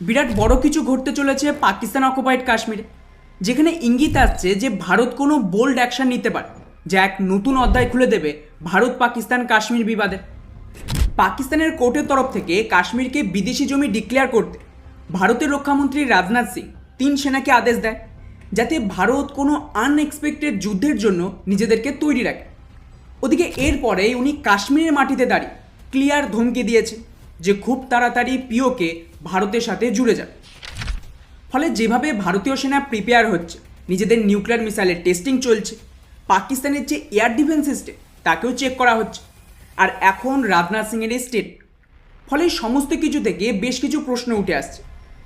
বিরাট বড় কিছু ঘটতে চলেছে পাকিস্তান অকুপাইড কাশ্মীরে, যেখানে ইঙ্গিত আসছে যে ভারত কোনো বোল্ড অ্যাকশন নিতে পারে, যা এক নতুন অধ্যায় খুলে দেবে ভারত পাকিস্তান কাশ্মীর বিবাদের পাকিস্তানের কোর্টের তরফ থেকে কাশ্মীরকে বিদেশি জমি ডিক্লেয়ার করতে ভারতের রক্ষামন্ত্রী রাজনাথ সিং তিন সেনাকে আদেশ দেয় যাতে ভারত কোনো আনএক্সপেক্টেড যুদ্ধের জন্য নিজেদেরকে তৈরি রাখে। ওদিকে এরপরে উনি কাশ্মীরের মাটিতে দাঁড়িয়ে ক্লিয়ার ধমকি দিয়েছে যে খুব তাড়াতাড়ি পিওকে ভারতের সাথে জুড়ে যাবে। ফলে যেভাবে ভারতীয় সেনা প্রিপেয়ার হচ্ছে, নিজেদের নিউক্লিয়ার মিসাইলের টেস্টিং চলছে, পাকিস্তানের যে এয়ার ডিফেন্স সিস্টেম তাকেও চেক করা হচ্ছে। আর এখন রাজনাথ সিংয়ের এই স্টেট ফলে সমস্ত কিছু থেকে বেশ কিছু প্রশ্ন উঠে আসছে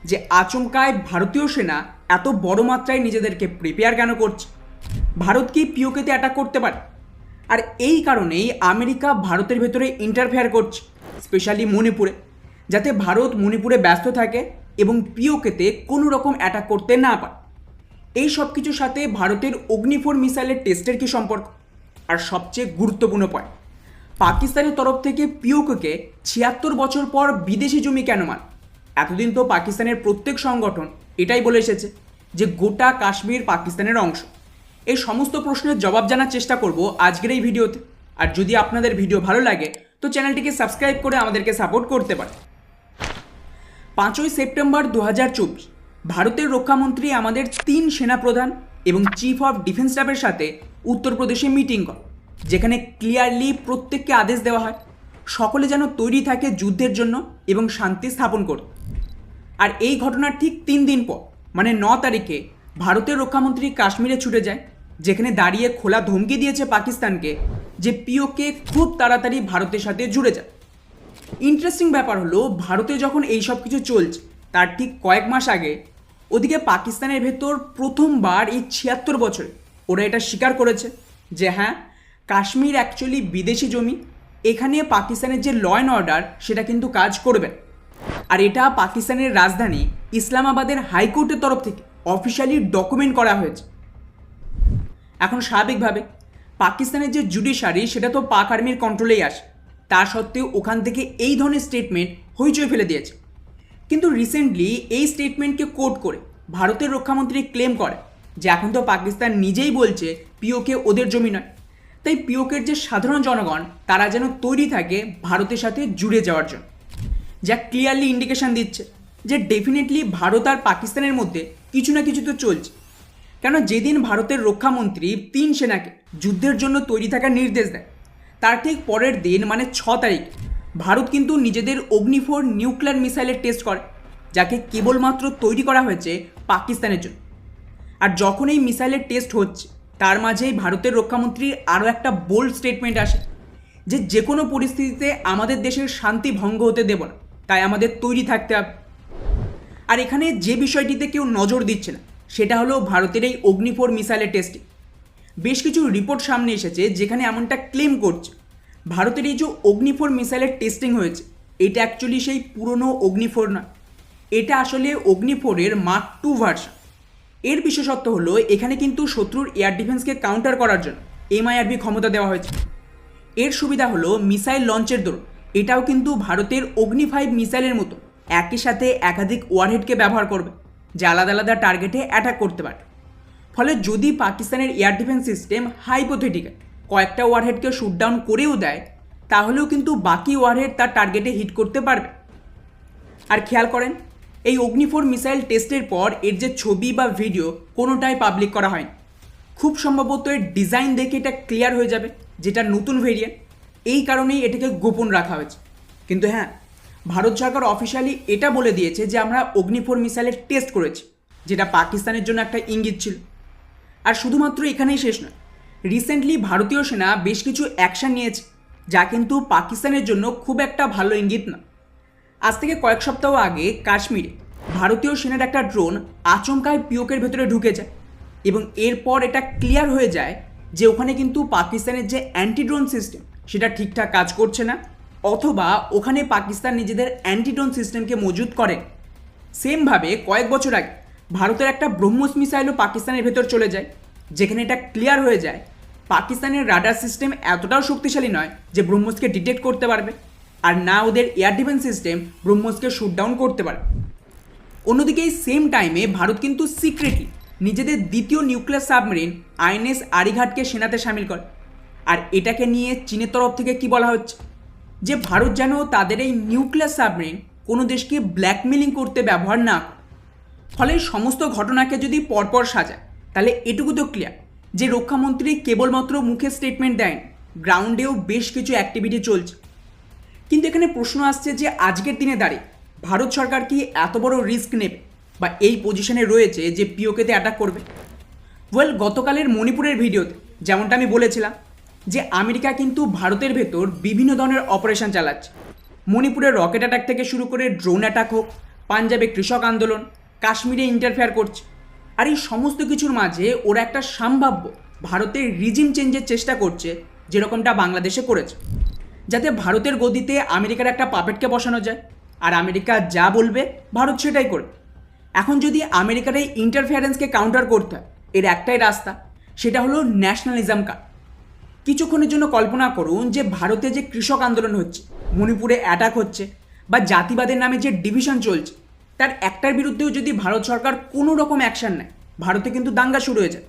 যে আচমকায় ভারতীয় সেনা এত বড় মাত্রায় নিজেদেরকে প্রিপেয়ার কেন করছে? ভারত কি পিওকেতে অ্যাটাক করতে পারে? আর এই কারণেই আমেরিকা ভারতের ভেতরে ইন্টারফেয়ার করছে স্পেশালি মণিপুরে। যাতে ভারত মণিপুরে ব্যস্ত থাকে এবং পিওকেতে কোনো রকম অ্যাটাক করতে না পারে। এই সব কিছুর সাথে ভারতের অগ্নিফোর মিসাইলের টেস্টের কি সম্পর্ক? আর সবচেয়ে গুরুত্বপূর্ণ পয়েন্ট পাকিস্তানের তরফ থেকে পিওকে ছিয়াত্তর বছর পর বিদেশি জমি কেন মান এতদিন তো পাকিস্তানের প্রত্যেক সংগঠন এটাই বলে এসেছে যে গোটা কাশ্মীর পাকিস্তানের অংশ। এই সমস্ত প্রশ্নের জবাব জানার চেষ্টা করব আজকের এই ভিডিওতে। আর যদি আপনাদের ভিডিও ভালো লাগে, তো চ্যানেলটিকে সাবস্ক্রাইব করে আমাদেরকে সাপোর্ট করতে পারে পাঁচই সেপ্টেম্বর দু হাজার চব্বিশ, ভারতের রক্ষামন্ত্রী আমাদের তিন সেনাপ্রধান এবং চিফ অফ ডিফেন্স স্টাফের সাথে উত্তরপ্রদেশে মিটিং করে যেখানে ক্লিয়ারলি প্রত্যেককে আদেশ দেওয়া হয়, সকলে যেন তৈরি থাকে যুদ্ধের জন্য এবং শান্তি স্থাপন করতে আর এই ঘটনার ঠিক তিন দিন পর মানে ন তারিখে, ভারতের রক্ষামন্ত্রী কাশ্মীরে ছুটে যায়, যেখানে দাঁড়িয়ে খোলা ধমকি দিয়েছে পাকিস্তানকে যে পিওকে খুব তাড়াতাড়ি ভারতের সাথে জুড়ে যায় ইন্টারেস্টিং ব্যাপার হলো, ভারতে যখন এই সব কিছু চলছে, তার ঠিক কয়েক মাস আগে, ওদিকে পাকিস্তানের ভেতর প্রথমবার এই ছিয়াত্তর বছরে, ওরা এটা স্বীকার করেছে যে হ্যাঁ কাশ্মীর অ্যাকচুয়ালি বিদেশি জমি, এখানে পাকিস্তানের যে ল অ্যান্ড অর্ডার সেটা কিন্তু কাজ করবে। আর এটা পাকিস্তানের রাজধানী ইসলামাবাদের হাইকোর্টের তরফ থেকে অফিসিয়ালি ডকুমেন্ট করা হয়েছে। এখন স্বাভাবিকভাবে, পাকিস্তানের যে জুডিশিয়ারি সেটা তো পাক আর্মির কন্ট্রোলেই আসে। তা সত্ত্বেও ওখান থেকে এই ধরনের স্টেটমেন্ট হইচই ফেলে দিয়েছে। কিন্তু রিসেন্টলি এই স্টেটমেন্টকে কোট করে ভারতের রক্ষামন্ত্রী ক্লেম করে যে এখন তো পাকিস্তান নিজেই বলছে পিওকে ওদের জমি নয়। তাই পিওকের যে সাধারণ জনগণ, তারা যেন তৈরি থাকে ভারতের সাথে জুড়ে যাওয়ার জন্য। যা ক্লিয়ারলি ইন্ডিকেশন দিচ্ছে যে ডেফিনেটলি ভারত আর পাকিস্তানের মধ্যে কিছু না কিছু তো চলছে। কেন যেদিন ভারতের রক্ষামন্ত্রী তিন সেনাকে যুদ্ধের জন্য তৈরি থাকার নির্দেশ দেয় তার ঠিক পরের দিন মানে ছ তারিখ, ভারত কিন্তু নিজেদের অগ্নিফোর নিউক্লিয়ার মিসাইলের টেস্ট করে, যাকে কেবলমাত্র তৈরি করা হয়েছে পাকিস্তানের জন্য। আর যখন এই মিসাইলের টেস্ট হচ্ছে, তার মাঝেই ভারতের রক্ষামন্ত্রীর আরও একটা বোল্ড স্টেটমেন্ট আসে যে যে কোনো পরিস্থিতিতে আমাদের দেশের শান্তি ভঙ্গ হতে দেব না, তাই আমাদের তৈরি থাকতে হবে। আর এখানে যে বিষয়টিতে কেউ নজর দিচ্ছে না, সেটা হলো ভারতের এই অগ্নিফোর মিসাইলের টেস্টিং বেশ কিছু রিপোর্ট সামনে এসেছে যেখানে এমনটা ক্লেম করছে। ভারতের এই যে অগ্নিফোর মিসাইলের টেস্টিং হয়েছে, এটা অ্যাকচুয়ালি সেই পুরনো অগ্নিফোর নয় এটা আসলে অগ্নিফোরের মার্ক টু ভার্সন এর বিশেষত্ব হলো, এখানে কিন্তু শত্রুর এয়ার ডিফেন্সকে কাউন্টার করার জন্য এমআইআরবি ক্ষমতা দেওয়া হয়েছে। এর সুবিধা হলো মিসাইল লঞ্চের দরুন এটাও কিন্তু ভারতের অগ্নি ফাইভ মিসাইলের মতো। একই সাথে একাধিক ওয়ারহেডকে ব্যবহার করবে, যা আলাদা আলাদা টার্গেটে অ্যাটাক করতে পারে। ফলে যদি পাকিস্তানের এয়ার ডিফেন্স সিস্টেম হাইপোথেটিক্যাল কয়েকটা ওয়ারহেডকে শুটডাউন করেও দেয়, তাহলেও কিন্তু বাকি ওয়ারহেড তার টার্গেটে হিট করতে পারবে। আর খেয়াল করেন, এই অগ্নিফোর মিসাইল টেস্টের পর এর যে ছবি বা ভিডিও কোনোটাই পাবলিক করা হয়নি। খুব সম্ভবত এর ডিজাইন দেখে এটা ক্লিয়ার হয়ে যাবে, যেটা নতুন ভেরিয়েন্ট এই কারণেই এটাকে গোপন রাখা হয়েছে। কিন্তু হ্যাঁ ভারত সরকার অফিসিয়ালি এটা বলে দিয়েছে যে আমরা অগ্নিফোর মিসাইলের টেস্ট করেছি, যেটা পাকিস্তানের জন্য একটা ইঙ্গিত ছিল। আর শুধুমাত্র এখানেই শেষ নয়। রিসেন্টলি ভারতীয় সেনা বেশ কিছু অ্যাকশন নিয়েছে, যা কিন্তু পাকিস্তানের জন্য খুব একটা ভালো ইঙ্গিত না। আজ থেকে কয়েক সপ্তাহ আগে কাশ্মীরে ভারতীয় সেনার একটা ড্রোন আচমকায় পিওকের ভেতরে ঢুকে যায় এবং এরপর এটা ক্লিয়ার হয়ে যায় যে ওখানে কিন্তু পাকিস্তানের যে অ্যান্টি ড্রোন সিস্টেম সেটা ঠিকঠাক কাজ করছে না, অথবা ওখানে পাকিস্তান নিজেদের অ্যান্টি ড্রোন সিস্টেমকে মজুত করে। সেমভাবে কয়েক বছর আগে ভারতের একটা ব্রহ্মস মিসাইলও পাকিস্তানের ভেতর চলে যায়, যেখানে এটা ক্লিয়ার হয়ে যায়। পাকিস্তানের রাডার সিস্টেম এতটাও শক্তিশালী নয় যে ব্রহ্মসকে ডিটেক্ট করতে পারবে, আর না ওদের এয়ার ডিফেন্স সিস্টেম ব্রহ্মসকে শুট ডাউন করতে পারে অন্যদিকে এই সেম টাইমে ভারত কিন্তু সিক্রেটলি নিজেদের দ্বিতীয় নিউক্লিয়ার সাবমেরিন আইএনএস আরিঘাটকে সেনাতে সামিল করে। আর এটাকে নিয়ে চীনের তরফ থেকে কি বলা হচ্ছে? যে ভারত যেন তাদের এই নিউক্লিয়ার সাবমেরিন কোনো দেশকে ব্ল্যাকমেলিং করতে ব্যবহার না করে। ফলে সমস্ত ঘটনাকে যদি পরপর সাজায়, তাহলে এটুকু তো ক্লিয়ার যে রক্ষামন্ত্রী কেবলমাত্র মুখে স্টেটমেন্ট দেন গ্রাউন্ডেও বেশ কিছু অ্যাক্টিভিটি চলছে। কিন্তু এখানে প্রশ্ন আসছে যে আজকের দিনে দাঁড়িয়ে ভারত সরকার কি এত বড় রিস্ক নেবে বা এই পজিশনে রয়েছে যে পিওকেতে অ্যাটাক করবে? ওয়েল গতকালের মণিপুরের ভিডিওতে যেমনটা আমি বলেছিলাম যে আমেরিকা কিন্তু ভারতের ভেতর বিভিন্ন ধরনের অপারেশন চালাচ্ছে। মণিপুরের রকেট অ্যাটাক থেকে শুরু করে ড্রোন অ্যাটাক হোক, পাঞ্জাবে কৃষক আন্দোলন কাশ্মীরে ইন্টারফেয়ার করছে। আর এই সমস্ত কিছুর মাঝে ওরা একটা সম্ভাব্য ভারতের রিজিম চেঞ্জের চেষ্টা করছে, যেরকমটা বাংলাদেশে করেছে। যাতে ভারতের গদিতে আমেরিকার একটা পাপেটকে বসানো যায়। আর আমেরিকা যা বলবে, ভারত সেটাই করবে। এখন যদি আমেরিকার এই ইন্টারফিয়ারেন্সকে কাউন্টার করতে হয়, এর একটাই রাস্তা, সেটা হলো ন্যাশনালিজম কার্ড কিছুক্ষণের জন্য কল্পনা করুন যে ভারতে যে কৃষক আন্দোলন হচ্ছে, মণিপুরে অ্যাটাক হচ্ছে, বা জাতিবাদের নামে যে ডিভিশন চলছে তার একটার বিরুদ্ধেও যদি ভারত সরকার কোনো রকম অ্যাকশন নেয়, ভারতে কিন্তু দাঙ্গা শুরু হয়ে যায়।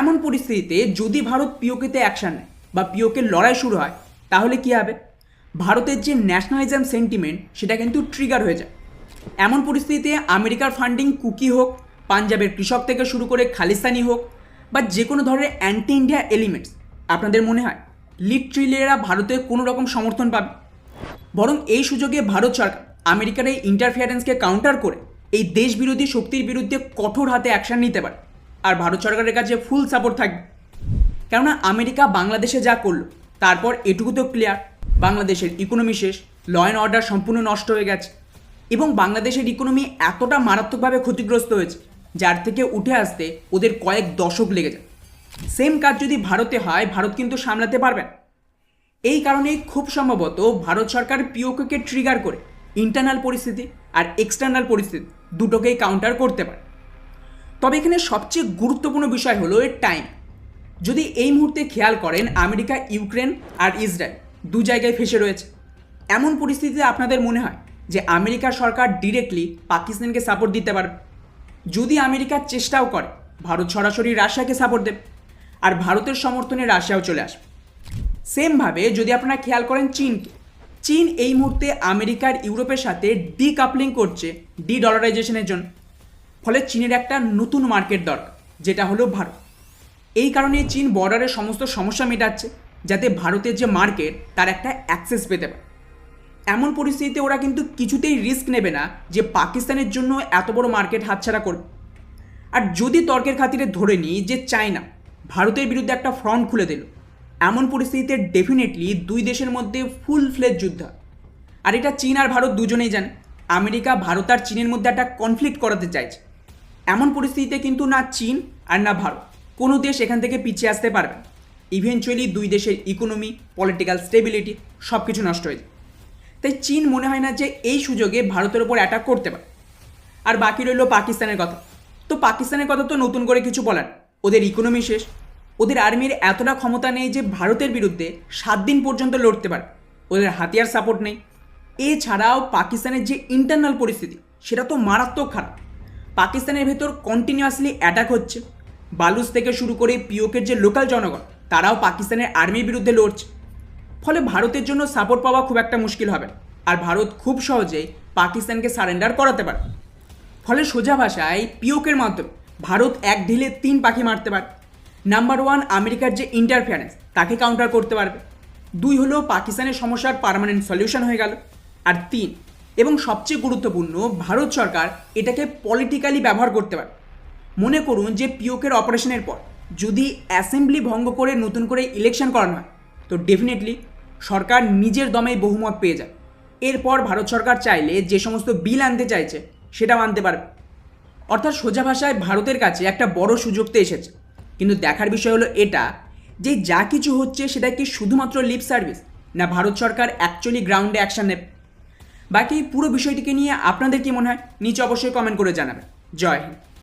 এমন পরিস্থিতিতে যদি ভারত পিওকেতে অ্যাকশন নেয় বা পিওকে লড়াই শুরু হয়, তাহলে কী হবে? ভারতের যে ন্যাশনালিজম সেন্টিমেন্ট সেটা কিন্তু ট্রিগার হয়ে যায়। এমন পরিস্থিতিতে আমেরিকার ফান্ডিং কুকি হোক, পাঞ্জাবের কৃষক থেকে শুরু করে খালিস্তানি হোক, বা যে কোনো ধরনের অ্যান্টি ইন্ডিয়া এলিমেন্টস আপনাদের মনে হয়? লিট্রিলেরা ভারতে কোনো রকম সমর্থন পাবে। বরং এই সুযোগে ভারত সরকার আমেরিকার এই ইন্টারফিয়ারেন্সকে কাউন্টার করে এই দেশ বিরোধী শক্তির বিরুদ্ধে কঠোর হাতে অ্যাকশন নিতে পারে। আর ভারত সরকারের কাছে ফুল সাপোর্ট থাকবে। কেননা আমেরিকা বাংলাদেশে যা করল, তারপর এটুকু তো ক্লিয়ার বাংলাদেশের ইকোনমি শেষ ল অ্যান্ড অর্ডার সম্পূর্ণ নষ্ট হয়ে গেছে। এবং বাংলাদেশের ইকোনমি এতটা মারাত্মকভাবে ক্ষতিগ্রস্ত হয়েছে, যার থেকে উঠে আসতে ওদের কয়েক দশক লেগে যায়। সেম কাজ যদি ভারতে হয়, ভারত কিন্তু সামলাতে পারবে না। এই কারণে খুব সম্ভবত ভারত সরকার পিওকে ট্রিগার করে ইন্টারনাল পরিস্থিতি আর এক্সটার্নাল পরিস্থিতি দুটোকেই কাউন্টার করতে পারে। তবে এখানে সবচেয়ে গুরুত্বপূর্ণ বিষয় হলো এর টাইম যদি এই মুহূর্তে খেয়াল করেন, আমেরিকা, ইউক্রেন আর ইসরায়েল দু জায়গায় ফেসে রয়েছে। এমন পরিস্থিতিতে আপনাদের মনে হয় যে আমেরিকা সরকার ডিরেক্টলি পাকিস্তানকে সাপোর্ট দিতে পারবে? যদি আমেরিকা চেষ্টাও করে, ভারত সরাসরি রাশিয়াকে সাপোর্ট দেবে আর ভারতের সমর্থনে রাশিয়াও চলে আসবে। সেমভাবে যদি আপনারা খেয়াল করেন, চীনকে চীন এই মুহূর্তে আমেরিকার ইউরোপের সাথে ডিকাপলিং করছে ডি ডলারাইজেশনের জন্য। ফলে চীনের একটা নতুন মার্কেট দরকার, যেটা হলো ভারত। এই কারণে চীন বর্ডারের সমস্ত সমস্যা মেটাচ্ছে, যাতে ভারতের যে মার্কেট তার একটা অ্যাক্সেস পেতে পারে। এমন পরিস্থিতিতে ওরা কিন্তু কিছুতেই রিস্ক নেবে না যে পাকিস্তানের জন্য এত বড় মার্কেট হাতছাড়া করবে। আর যদি তর্কের খাতিরে ধরে নিই যে চায়না, ভারতের বিরুদ্ধে একটা ফ্রন্ট খুলে দিল এমন পরিস্থিতিতে ডেফিনেটলি দুই দেশের মধ্যে ফুল ফ্লেজ যুদ্ধ। আর এটা চীন আর ভারত দুজনেই জানে। আমেরিকা, ভারত আর চীনের মধ্যে একটা কনফ্লিক্ট করাতে চাইছে। এমন পরিস্থিতিতে কিন্তু না চীন আর না ভারত, কোনো দেশ এখান থেকে পিছিয়ে আসতে পারবে ইভেনচুয়ালি দুই দেশের ইকোনমি পলিটিক্যাল স্টেবিলিটি সব কিছু নষ্ট হয়ে যায় তাই চীন মনে হয় না যে এই সুযোগে ভারতের ওপর অ্যাটাক করতে পারে। আর বাকি রইল পাকিস্তানের কথা। তো পাকিস্তানের কথা তো নতুন করে কিছু বলার। ওদের ইকোনমি শেষ। ওদের আর্মির এতটা ক্ষমতা নেই যে ভারতের বিরুদ্ধে সাত দিন পর্যন্ত লড়তে পারে। ওদের হাতিয়ার সাপোর্ট নেই। এছাড়াও পাকিস্তানের যে ইন্টারনাল পরিস্থিতি, সেটা তো মারাত্মক খারাপ। পাকিস্তানের ভেতর কন্টিনিউয়াসলি অ্যাটাক হচ্ছে। বালুচ থেকে শুরু করে পিওকের যে লোকাল জনগণ, তারাও পাকিস্তানের আর্মির বিরুদ্ধে লড়ছে। ফলে ভারতের জন্য সাপোর্ট পাওয়া খুব একটা মুশকিল হবে আর ভারত খুব সহজেই পাকিস্তানকে সারেন্ডার করাতে পারে। ফলে সোজা ভাষায় পিওকের মাধ্যমে ভারত এক ঢিলে তিন পাখি মারতে পারে। নাম্বার ওয়ান আমেরিকার যে ইন্টারফিয়ারেন্স তাকে কাউন্টার করতে পারবে। দুই হলো, পাকিস্তানের সমস্যার পার্মানেন্ট সলিউশন হয়ে গেল। আর তিন, এবং সবচেয়ে গুরুত্বপূর্ণ, ভারত সরকার এটাকে পলিটিক্যালি ব্যবহার করতে পারে মনে করুন যে পিওকের অপারেশনের পর, যদি অ্যাসেম্বলি ভঙ্গ করে নতুন করে ইলেকশন করানো হয়, তো ডেফিনেটলি সরকার নিজের দমেই বহুমত পেয়ে যায়। এরপর ভারত সরকার চাইলে যে সমস্ত বিল আনতে চাইছে, সেটাও আনতে পারবে। অর্থাৎ সোজা ভাষায় ভারতের কাছে একটা বড় সুযোগ তো এসেছে। কিন্তু দেখার বিষয় হলো এটা, যে যা কিছু হচ্ছে সেটা কি শুধুমাত্র লিপ সার্ভিস না ভারত সরকার অ্যাকচুয়ালি গ্রাউন্ডে অ্যাকশান নেবে। বাকি পুরো বিষয়টিকে নিয়ে আপনাদের কি মনে হয়? নিচে অবশ্যই কমেন্ট করে জানাবেন। জয় হিন্দ।